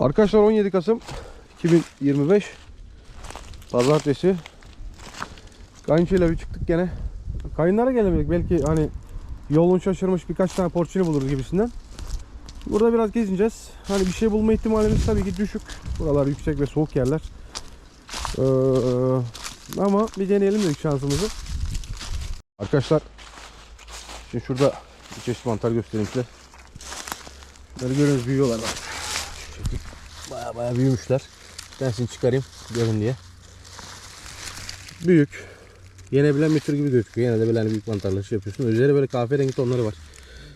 Arkadaşlar 17 Kasım 2025 Pazartesi. Kayınçıyla bir çıktık gene. Kayınlara gelemedik. Belki hani Yolun şaşırmış birkaç tane porçini buluruz gibisinden. Burada biraz gezineceğiz. Hani bir şey bulma ihtimalimiz tabii ki düşük. Buralar yüksek ve soğuk yerler. Ee, Ama bir deneyelim dedik şansımızı. Arkadaşlar Şimdi şurada bir çeşit mantar göstereyim size. Bunları görüyorsunuz büyüyorlar bak. Şu şekil. Baya baya büyümüşler. Bir tanesini çıkarayım görün diye. Büyük. Yenebilen bir tür gibi gözüküyor. Yine de böyle hani büyük mantarlar şey yapıyorsun. Üzeri böyle kahverengi tonları var.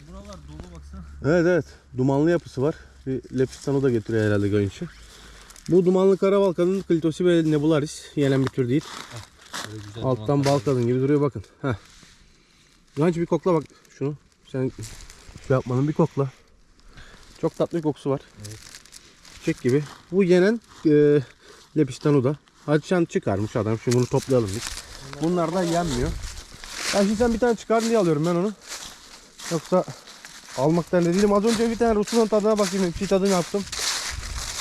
Buralar dolu baksana. Evet evet. Dumanlı yapısı var. Bir lepistanı da getiriyor herhalde gayınçı. Bu dumanlı kara balkanın klitosi ve nebularis. Yenen bir tür değil. Böyle güzel Alttan bal kadın gibi duruyor bakın. Heh. Ganç bir kokla bak şunu. Sen şey yapmanın bir kokla. Çok tatlı bir kokusu var. Çiçek gibi. Bu yenen e, lepistanu da. Hadi çıkarmış adam. Şimdi bunu toplayalım biz. Bunlar da yenmiyor. Ya şimdi sen bir tane çıkar diye alıyorum ben onu. Yoksa almaktan da değilim. Az önce bir tane Rus'un tadına bakayım. Bir tadını yaptım.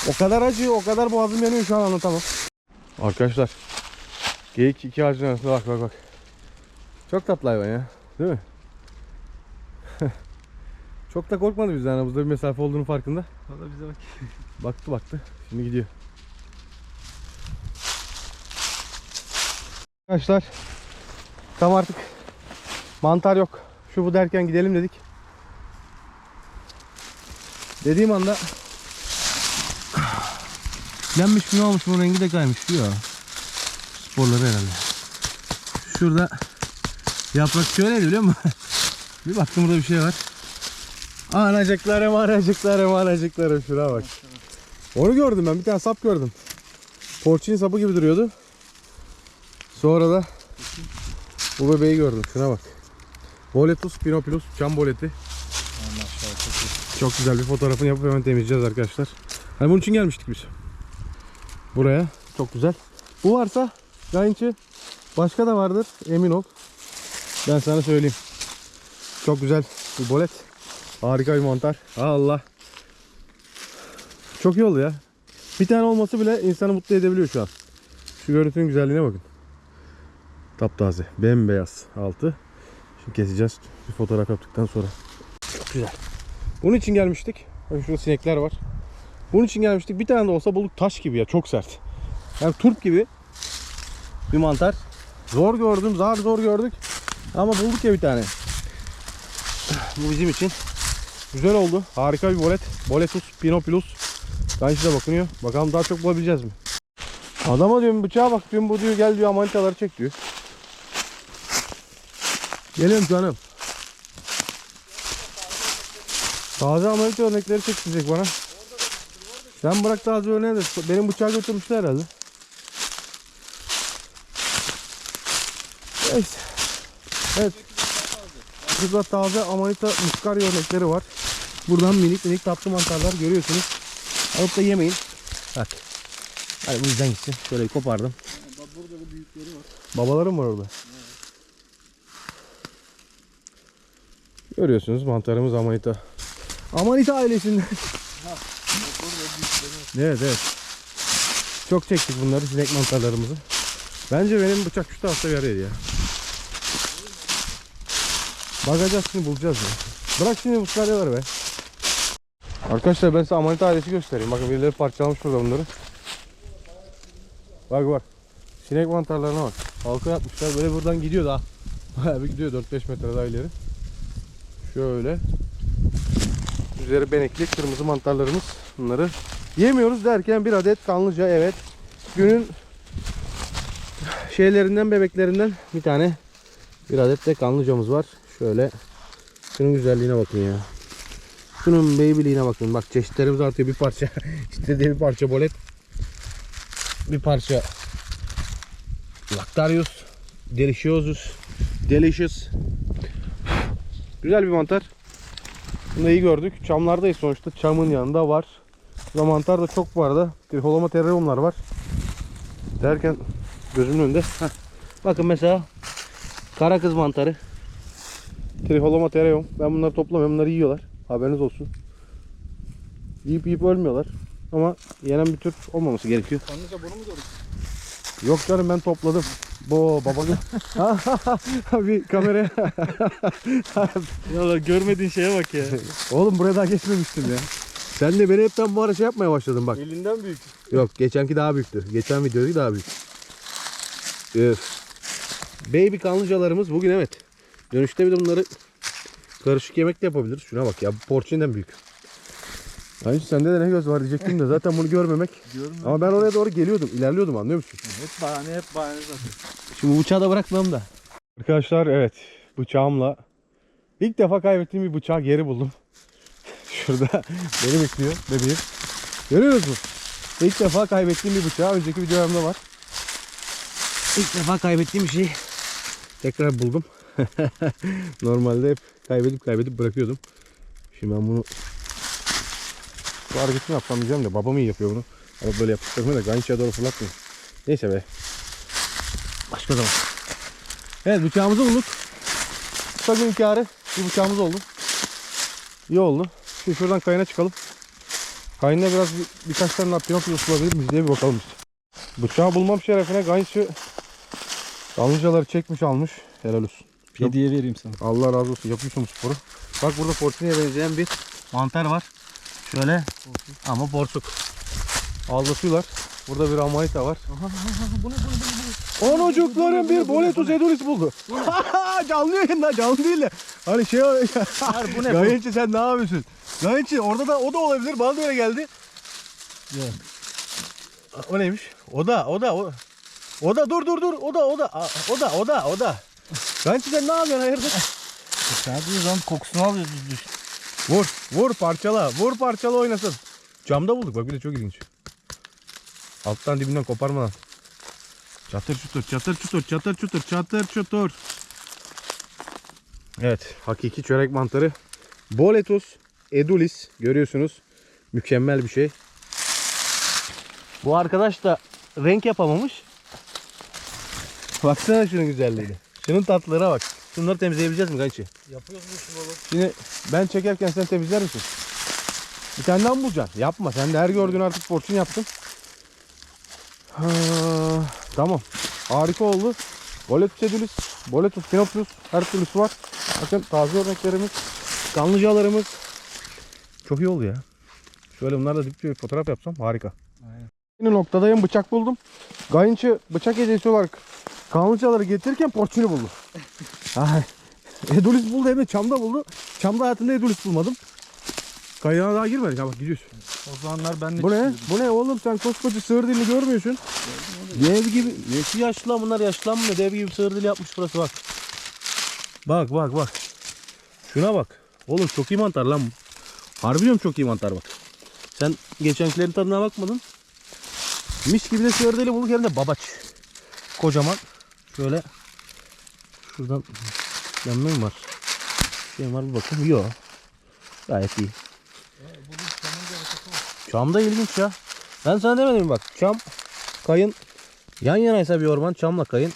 O kadar acı, o kadar boğazım yanıyor şu an anlatamam. Arkadaşlar Geyik iki ağacın arasında bak bak bak. Çok tatlı hayvan ya. Değil mi? Çok da korkmadı bizden aramızda bir mesafe olduğunu farkında. Valla bize bak. Baktı baktı. Şimdi gidiyor. Arkadaşlar tam artık mantar yok. Şu bu derken gidelim dedik. Dediğim anda Lenmiş mi ne olmuş bunun rengi de kaymış diyor. Sporları herhalde. Şurada yaprak şöyleydi biliyor musun? bir baktım burada bir şey var. Anacıklarım anacıklarım anacıklarım şuna bak. Onu gördüm ben bir tane sap gördüm. Porçin sapı gibi duruyordu. Sonra da bu bebeği gördüm şuna bak. Boletus pinopilus çam boleti. Çok güzel bir fotoğrafını yapıp hemen temizleyeceğiz arkadaşlar. Hani bunun için gelmiştik biz. Buraya. Çok güzel. Bu varsa gayinçi başka da vardır emin ol. Ben sana söyleyeyim. Çok güzel bir bolet. Harika bir mantar. Allah. Çok iyi oldu ya. Bir tane olması bile insanı mutlu edebiliyor şu an. Şu görüntünün güzelliğine bakın. Taptaze. Bembeyaz altı. Şimdi keseceğiz. Bir fotoğraf yaptıktan sonra. Çok güzel. Bunun için gelmiştik. Bakın şurada sinekler var. Bunun için gelmiştik. Bir tane de olsa bulduk taş gibi ya. Çok sert. Yani turp gibi bir mantar. Zor gördüm. Zar zor gördük. Ama bulduk ya bir tane. Bu bizim için güzel oldu. Harika bir bolet. Boletus pinopilus. Ganşi de bakınıyor. Bakalım daha çok bulabileceğiz mi? Adama diyorum bıçağa bak diyorum bu diyor gel diyor amanitaları çek diyor. Geliyorum canım. Taze ameliyat örnekleri çektirecek bana. Sen bırak taze örneği de benim bıçağı götürmüşler herhalde. Neyse. Evet. Burada taze amanita muskarya örnekleri var. Buradan minik minik tatlı mantarlar görüyorsunuz. Alıp da yemeyin. Bak. Hadi bu yüzden gitsin. Şöyle bir kopardım. Burada da büyükleri var. Babalarım var orada. Görüyorsunuz mantarımız amanita. Amanita ailesinden. evet evet. Çok çektik bunları sinek mantarlarımızı. Bence benim bıçak şu tarafta araydı ya. Bakacağız şimdi bulacağız ya. Bırak şimdi muskaryaları be. Arkadaşlar ben size amanita ailesi göstereyim. Bakın birileri parçalamış burada bunları. Bak bak. Sinek mantarlarına bak. Halka yapmışlar. Böyle buradan gidiyor daha. Bayağı bir gidiyor 4-5 metre daha ileri. Şöyle. Üzeri benekli kırmızı mantarlarımız. Bunları yemiyoruz derken bir adet kanlıca evet. Günün şeylerinden bebeklerinden bir tane bir adet de kanlıcamız var. Şöyle şunun güzelliğine bakın ya. Şunun babyliğine bakın. Bak çeşitlerimiz artıyor bir parça. İstediği bir parça bolet. Bir parça Lactarius Deliciosus Delicious Güzel bir mantar. Bunu da iyi gördük. Çamlardayız sonuçta. Çamın yanında var. Burada mantar da çok bu arada. Triholoma terrariumlar var. Derken gözümün önünde. Heh. Bakın mesela kara kız mantarı. Triholoma terrarium. Ben bunları toplamıyorum. Bunları yiyorlar. Haberiniz olsun. Yiyip yiyip ölmüyorlar. ama yenen bir tür olmaması gerekiyor. Kanlıca bunu mu gördük? Yok canım ben topladım. Bo baba bir kameraya. Ya görmediğin şeye bak ya. Oğlum buraya daha geçmemiştin ya. Sen de beni hepten bu ara şey yapmaya başladın bak. Elinden büyük. Yok geçenki daha büyüktü. Geçen videodaki daha büyük. Üf. Baby kanlıcalarımız bugün evet. Dönüşte bir de bunları karışık yemek de yapabiliriz. Şuna bak ya bu porçinden büyük. Ay sende de ne göz var diyecektim de zaten bunu görmemek. Görmüyor. Ama ben oraya doğru geliyordum, ilerliyordum anlıyor musun? Hep bahane hep bahane zaten. Şimdi bıçağı da bırakmam da. Arkadaşlar evet bıçağımla ilk defa kaybettiğim bir bıçağı geri buldum. Şurada beni bekliyor bebeğim. Görüyor musun? İlk defa kaybettiğim bir bıçağı önceki videolarımda var. İlk defa kaybettiğim bir şeyi tekrar buldum. Normalde hep kaybedip kaybedip bırakıyordum. Şimdi ben bunu bu hareketini yapsam diyeceğim de babam iyi yapıyor bunu. Ama böyle yapıştırma da gançaya doğru fırlatmıyor. Neyse be. Başka zaman. Evet bıçağımızı bulduk. Kısa gün kârı bir bıçağımız oldu. İyi oldu. Şimdi şuradan kayına çıkalım. Kayında biraz bir, birkaç tane Pinokyo'su bulabilir miyiz diye bir bakalım biz. Bıçağı bulmam şerefine Gaynçı Dalıncaları çekmiş almış. Helal olsun. Hediye vereyim sana. Allah razı olsun yapıyorsun sporu. Bak burada portiniye benzeyen bir mantar var. Şöyle ama porsuk. Aldatıyorlar. Burada bir amanita var. Onocukların bir boletus edulis buldu. canlı yayında canlı değil de. Hani şey Hayır bu ne bu? Sen ne yapıyorsun? Gayetçi orada da o da olabilir. Bana da öyle geldi. Yok. O neymiş? O da o da o. O da dur dur dur. O da o da o da o da o da. Gayetçi sen ne yapıyorsun hayırdır? Sadece zaman kokusunu alıyoruz biz düş. Vur vur parçala. Vur parçala oynasın. Camda bulduk bak bir de çok ilginç. Alttan dibinden koparmadan. Çatır çutur çatır çutur çatır çutur çatır çutur. Evet hakiki çörek mantarı. Boletus edulis görüyorsunuz. Mükemmel bir şey. Bu arkadaş da renk yapamamış. Baksana şunun güzelliğine. Şunun tatlılığına bak. Şunları temizleyebileceğiz mi Gayçi? Yapıyoruz bu işi baba. Şimdi ben çekerken sen temizler misin? Bir tane daha mı bulacaksın? Yapma. Sen de her gördüğün artık porsiyon yaptın. Ha, tamam. Harika oldu. Boletus edulis, boletus pinoplus her türlüsü var. Bakın taze örneklerimiz, kanlıcalarımız. Çok iyi oldu ya. Şöyle bunlarla dipçe bir fotoğraf yapsam harika. Aynen. Aynı noktadayım bıçak buldum. Gayınçı bıçak hediyesi olarak kanlıcaları getirirken porçunu buldu. Ay. Edulis buldu hem de çamda buldu. Çamda hayatımda Edulis bulmadım. Kayana daha girmedik ha bak gidiyoruz. O zamanlar ben de Bu ne? Bu ne oğlum sen koskoca sığır dilini görmüyorsun. Dev gibi. Nesi yaşlı lan bunlar yaşlanmıyor. Dev gibi sığır dili yapmış burası bak. Bak bak bak. Şuna bak. Oğlum çok iyi mantar lan bu. Harbi diyorum çok iyi mantar bak. Sen geçenkilerin tadına bakmadın. Mis gibi de sığır dili bulduk hem de babaç. Kocaman. Şöyle. Şuradan yanına var? Şey var bir bakın. Yok. Gayet iyi. Çam da ilginç ya. Ben sana demedim bak. Çam, kayın yan yanaysa bir orman çamla kayın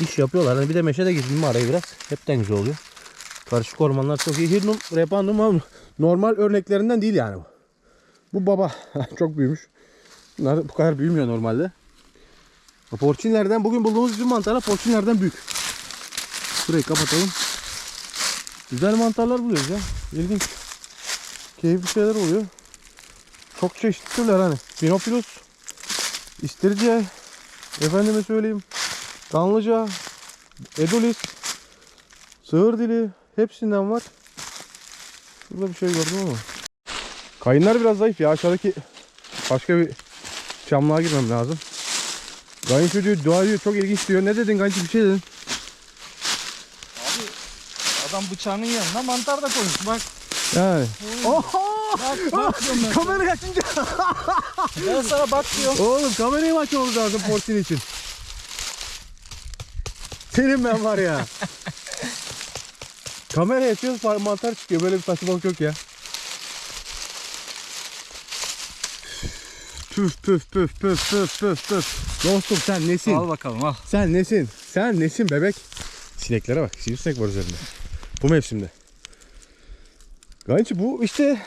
iş yapıyorlar. Hani bir de meşe de girdim araya biraz. Hepten güzel oluyor. Karışık ormanlar çok iyi. Hirnum, repandum normal örneklerinden değil yani bu. Bu baba. çok büyümüş. Bunlar bu kadar büyümüyor normalde. Porçinlerden bugün bulduğumuz bizim mantarlar porçinlerden büyük. Şurayı kapatalım. Güzel mantarlar buluyoruz ya. İlginç. Keyifli şeyler oluyor. Çok çeşitli türler hani. Pinopilus, İstiridye, efendime söyleyeyim, Kanlıca, Edulis, Sığır dili hepsinden var. Şurada bir şey gördüm ama. Kayınlar biraz zayıf ya. Aşağıdaki başka bir çamlığa girmem lazım. Kayın çocuğu dua ediyor. Çok ilginç diyor. Ne dedin Kayınçı bir şey dedin. Abi adam bıçağının yanına mantar da koymuş. Bak Yani. Oha! bak bak diyorum ben. Kamera açınca. Ben sana bak diyorum. Oğlum kamerayı mı açmamız lazım porsiyon için? Senin ben var ya. Kamerayı açıyoruz mantar çıkıyor. Böyle bir saçmalık yok ya. Püf püf püf püf püf püf püf. Dostum sen nesin? Al bakalım al. Sen nesin? Sen nesin bebek? Sineklere bak. Sivrisinek var üzerinde. Bu mevsimde. Gayet bu işte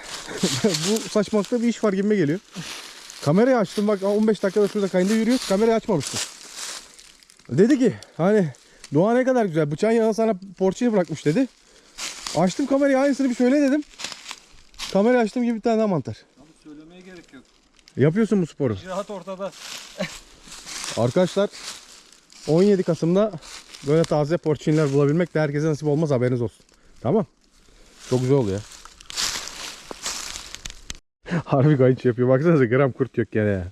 Bu saçmalıkta bir iş var gibime geliyor. Kamerayı açtım bak 15 dakikada şurada kayında yürüyoruz. Kamerayı açmamıştım. Dedi ki hani doğa ne kadar güzel. Bıçağın yanına sana porçini bırakmış dedi. Açtım kamerayı aynısını bir söyle dedim. Kamerayı açtım gibi bir tane daha mantar. Abi söylemeye gerek yok. Yapıyorsun bu sporu. Rahat ortada. Arkadaşlar 17 Kasım'da böyle taze porçinler bulabilmek de herkese nasip olmaz haberiniz olsun. Tamam. Çok güzel oluyor. Harbi kayınç yapıyor. Baksanıza gram kurt yok gene ya.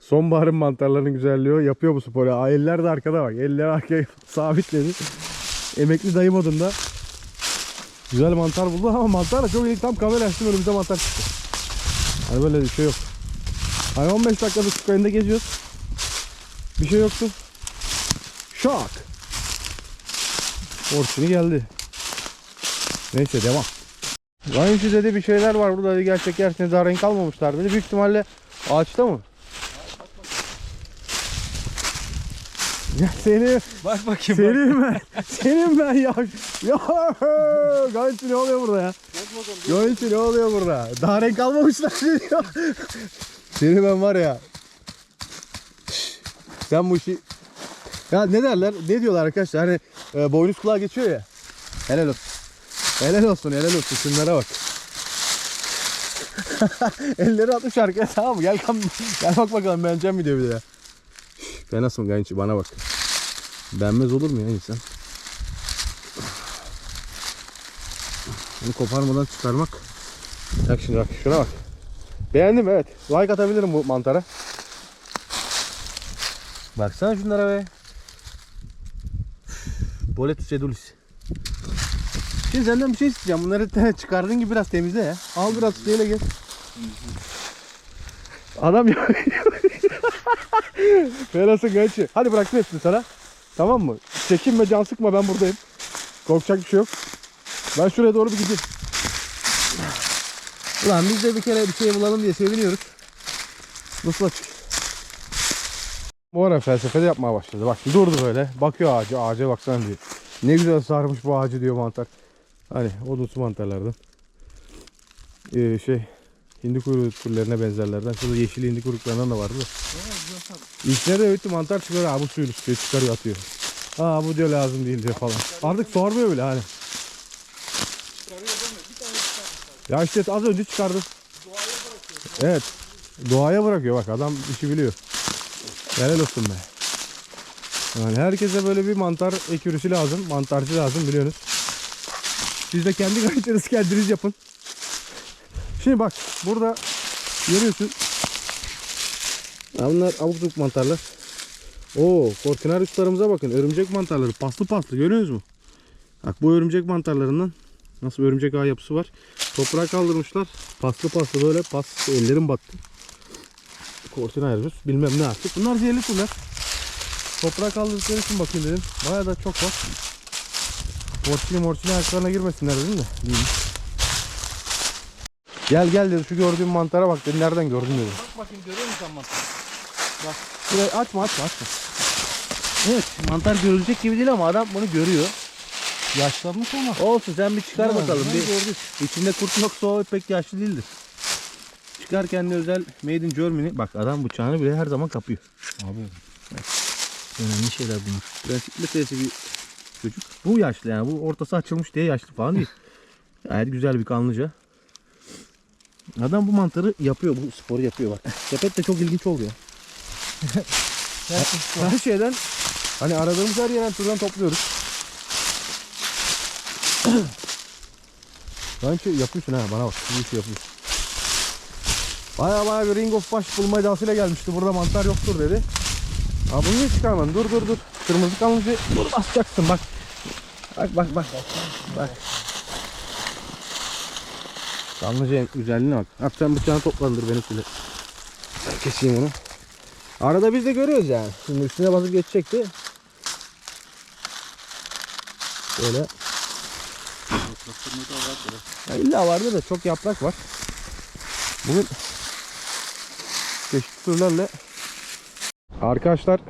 Sonbaharın mantarlarının güzelliği o. Yapıyor bu sporu. Aa, eller de arkada bak. Eller arkaya sabitledi. Emekli dayı modunda. Güzel mantar buldu ama mantar da çok iyi. Tam kamera açtım önümüze mantar çıktı. Hani böyle bir şey yok. Hani 15 dakikada su kayında geziyoruz. Bir şey yoktu. Şak. Orçunu geldi. Neyse devam. Kayınçı dedi bir şeyler var burada dedi gerçek gerçekten daha renk almamışlar dedi. Büyük ihtimalle ağaçta mı? Ya seni, Bak bakayım. bak. senin ben, senin ben ya. Ya Kayınçı ne oluyor burada ya? Kayınçı ne oluyor burada? Daha renk almamışlar diyor. Seni ben var ya. Sen bu işi... Ya ne derler? Ne diyorlar arkadaşlar? Hani e, boynuz kulağa geçiyor ya. Helal olsun. Helal olsun, helal olsun. Şunlara bak. Elleri atmış arkaya tamam mı? Gel, gel bak bakalım beğeneceğim mi diyor bir de ya. Şş, Fenasın genç bana bak. Beğenmez olur mu ya insan? Bunu koparmadan çıkarmak. Bak şimdi bak şuna bak. Beğendim evet. Like atabilirim bu mantara. Baksana şunlara be. Boletus edulis. Şimdi senden bir şey isteyeceğim. Bunları çıkardığın gibi biraz temizle ya. Al biraz suyla gel. Adam ya. Ferasın kaçı. Hadi bıraktım hepsini sana. Tamam mı? Çekinme can sıkma ben buradayım. Korkacak bir şey yok. Ben şuraya doğru bir gideyim. Ulan biz de bir kere bir şey bulalım diye seviniyoruz. Nasıl açık? Bu ara felsefede yapmaya başladı. Bak durdu böyle. Bakıyor ağaca. Ağaca baksana diyor. Ne güzel sarmış bu ağacı diyor mantar. Hani odunsu mantarlardan. Ee, şey hindi kuyruğu türlerine benzerlerden. Şurada yeşil hindi kuyruklarından da vardı. İçine de öğüttü mantar çıkıyor. Ha bu suyun üstüne çıkarıyor atıyor. Ha bu diyor lazım değil diyor falan. Artık sormuyor bile hani. Ya işte az önce çıkardım. Evet. Doğaya bırakıyor bak adam işi biliyor. Helal olsun be. Yani herkese böyle bir mantar ekürüsü lazım. Mantarcı lazım biliyorsunuz. Siz de kendi gayetinizi kendiniz yapın. Şimdi bak burada görüyorsun. Bunlar abuk sabuk mantarlar. Oo, Fortunaris'larımıza bakın. Örümcek mantarları paslı paslı görüyorsunuz mu? Bak bu örümcek mantarlarından nasıl örümcek ağ yapısı var. Toprağa kaldırmışlar. Paslı paslı böyle pas ellerim battı. Fortunaris bilmem ne artık. Bunlar zehirli türler. Toprağa kaldırdıkları için bakayım dedim. Bayağı da çok var. Morçili morçili ayaklarına girmesinler dedim de. Değil. Gel gel dedi şu gördüğüm mantara bak dedi. Nereden gördün dedi. Bak bakayım görüyor musun sen mantarı? Şurayı açma açma açma. Evet mantar görülecek gibi değil ama adam bunu görüyor. Yaşlanmış ama. Olsun sen bir çıkar bakalım. Bir, gördük. içinde kurt yoksa o pek yaşlı değildir. Çıkar kendi özel made in Germany. Bak adam bıçağını bile her zaman kapıyor. Abi. Önemli şeyler bunlar. Prensipli meselesi bir çocuk. Bu yaşlı yani. Bu ortası açılmış diye yaşlı falan değil. Gayet güzel bir kanlıca. Adam bu mantarı yapıyor. Bu sporu yapıyor bak. Sepet de çok ilginç oluyor. Her şeyden hani aradığımız her yerden turdan topluyoruz. Bence yapıyorsun ha bana bak. Bu işi yapıyorsun. Baya baya bir ring of baş bulma iddiasıyla gelmişti. Burada mantar yoktur dedi. Aa bunu niye çıkarmadın? Dur dur dur. Kırmızı kalınca dur basacaksın bak. Bak bak bak. Bak. Kanlıca güzelliğine bak. At sen bıçağını toplandır beni. Ben keseyim onu. Arada biz de görüyoruz yani. Şimdi üstüne basıp geçecekti. Böyle. Ya illa vardı da çok yaprak var. Bugün çeşitli türlerle Arkadaşlar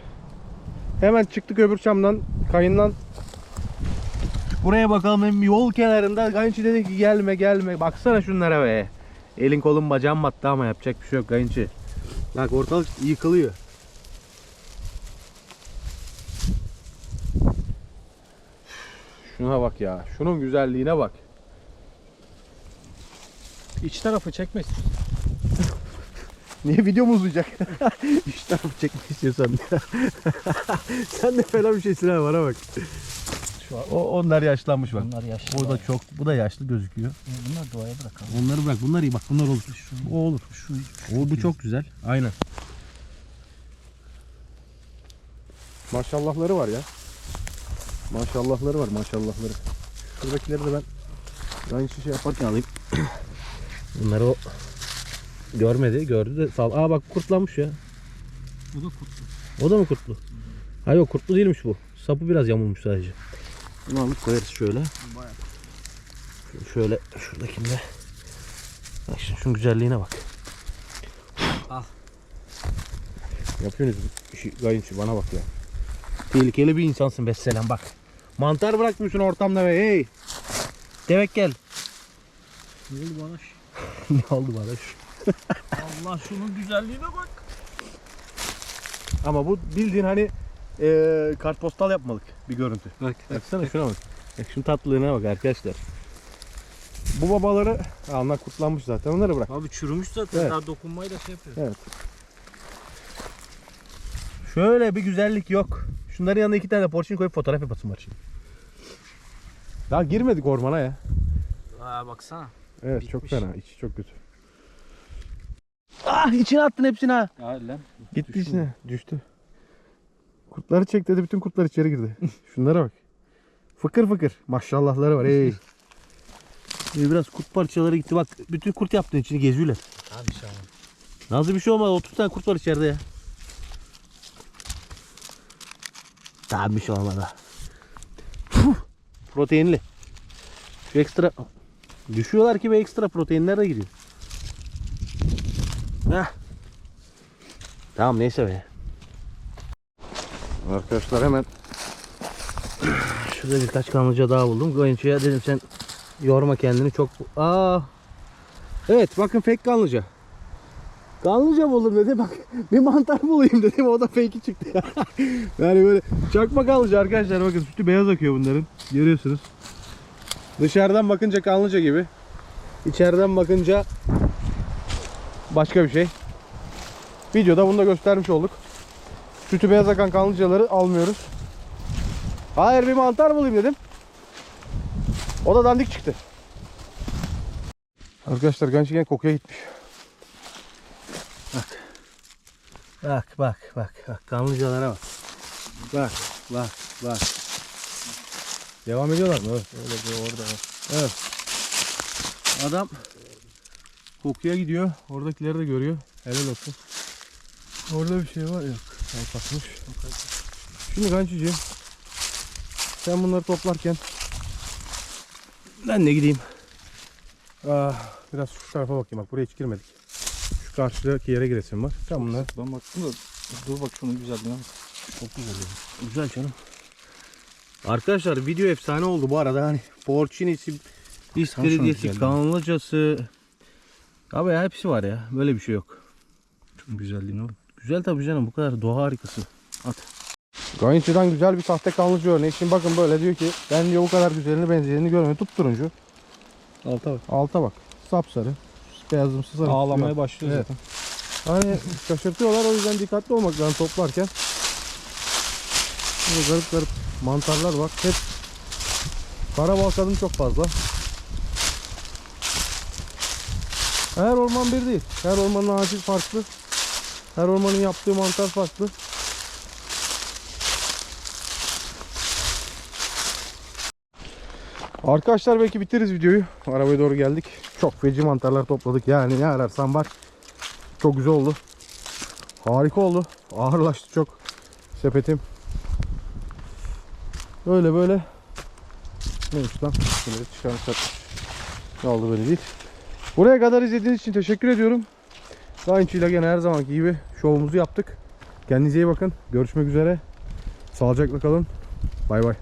hemen çıktık öbür çamdan kayından Buraya bakalım hem yol kenarında kayınçı dedi ki gelme gelme baksana şunlara be Elin kolun bacağın battı ama yapacak bir şey yok kayınçı. Bak ortalık yıkılıyor. Şuna bak ya. Şunun güzelliğine bak. İç tarafı çekme istiyorsan. Niye video mu uzayacak? İş tarafı çekmek istiyorsan. Sen de fena bir şeysin ha bana bak. Şu an O, onlar yaşlanmış bak. bunlar yaşlı. Bu da çok, bu da yaşlı gözüküyor. Bunlar doğaya bırakalım. Onları bırak, bunlar iyi bak, bunlar olur. O olur. Şu, o, bu çok güzel. Aynen. Maşallahları var ya. Maşallahları var, maşallahları. Şuradakileri de ben aynı şey yaparken alayım. Bunları o görmedi, gördü de sal. Aa bak kurtlanmış ya. Bu da kurtlu. O da mı kurtlu? Ha yok kurtlu değilmiş bu. Sapı biraz yamulmuş sadece. Bunu alıp koyarız şöyle. Bayağı. Şöyle şuradakinde. Bak şimdi şunun güzelliğine bak. Al. Yapıyorsunuz işi gayinçi bana bak ya. Tehlikeli bir insansın Besselam bak. Mantar bırakmışsın ortamda be hey. Devek gel. Ne oldu bana? ne oldu bana şu? Allah şunun güzelliğine bak. Ama bu bildiğin hani eee kartpostal yapmalık bir görüntü. Bak. Baksana şuna bak. Bak şunun tatlılığına bak arkadaşlar. Bu babaları ha, onlar kurtlanmış zaten onları bırak. Abi çürümüş zaten. Evet. Daha dokunmayla şey yapıyor. Evet. Şöyle bir güzellik yok. Şunların yanına iki tane de porçin koyup fotoğraf yapasın var şimdi. Daha girmedik ormana ya. Aa baksana. Evet çok Bitmiş. fena. İçi çok kötü. Ah içine attın hepsini ha. Ya lan. Gitti Düştü içine. Düştü. Kurtları çek dedi bütün kurtlar içeri girdi. Şunlara bak. Fıkır fıkır. Maşallahları var. Ey. Ee, Biraz kurt parçaları gitti. Bak bütün kurt yaptığın içini geziyorlar. Abi şey ama. Nazlı bir şey olmadı. 30 tane kurt var içeride ya. Daha bir şey olmadı. Puh, Proteinli. Şu ekstra... Düşüyorlar ki bir ekstra proteinler de giriyor. Heh. Tamam neyse be. Arkadaşlar hemen Şurada birkaç kanlıca daha buldum. Goyuncuya dedim sen yorma kendini çok... Aa. Evet bakın fake kanlıca. Kanlıca buldum dedi bak bir mantar bulayım dedim o da fake'i çıktı ya. yani böyle çakma kanlıca arkadaşlar bakın sütü beyaz akıyor bunların görüyorsunuz. Dışarıdan bakınca kanlıca gibi. İçeriden bakınca başka bir şey. Videoda bunu da göstermiş olduk. Sütü beyaz akan kanlıcaları almıyoruz. Hayır bir mantar bulayım dedim. O da dandik çıktı. Arkadaşlar gençken kokuya gitmiş. Bak bak bak bak kanlıcalara bak. Bak bak bak. Devam ediyorlar mı? Evet. Öyle bir orada. Evet. Adam kokuya gidiyor. Oradakileri de görüyor. Helal olsun. Orada bir şey var yok. Kalkmış. Şimdi kançıcığım sen bunları toplarken ben de gideyim. Ah, biraz şu tarafa bakayım bak buraya hiç girmedik. Şu karşıdaki yere giresim var. Sen bunlar Ben baktım da dur bak şunun güzelliğine bak. çok güzel yani. Güzel canım. Arkadaşlar video efsane oldu bu arada hani Porçinisi, güzelliğine. Kanlıcası. Abi ya hepsi var ya. Böyle bir şey yok. Şunun güzelliğine bak. Güzel tabii canım bu kadar doğa harikası. At. Gayinçiden güzel bir sahte kanlıcı örneği. Şimdi bakın böyle diyor ki ben diyor bu kadar güzelini benzeyeni görmedim. Tut turuncu. Alta bak. Alta bak. Sapsarı. Beyazımsı sarı. Ağlamaya başlıyor Evet. zaten. Hani şaşırtıyorlar o yüzden dikkatli olmak lazım toplarken. Burada garip garip mantarlar var. Hep karabal kadın çok fazla. Her orman bir değil. Her ormanın ağacı farklı. Her ormanın yaptığı mantar farklı. Arkadaşlar belki bitiririz videoyu. Arabaya doğru geldik. Çok feci mantarlar topladık. Yani ne ararsan var. Çok güzel oldu. Harika oldu. Ağırlaştı çok sepetim. Böyle böyle. Neymiş lan? Şöyle çıkarmışlar. Ne oldu böyle değil. Buraya kadar izlediğiniz için teşekkür ediyorum. Dainçiyle gene her zamanki gibi şovumuzu yaptık. Kendinize iyi bakın. Görüşmek üzere. Sağlıcakla kalın. Bay bay.